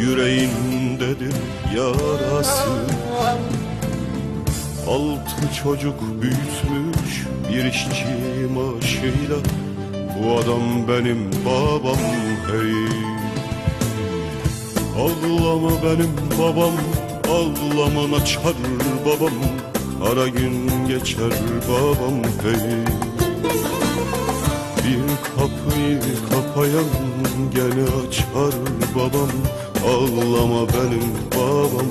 Yüreğindedir yarası. Altı çocuk büyütmüş bir işçi maaşıyla. Bu adam benim babam hey. Ağlama benim babam Ağlama açar babam? Kara gün geçer babam hey. Bir kapıyı kapayan gene açar babam Ağlama benim babam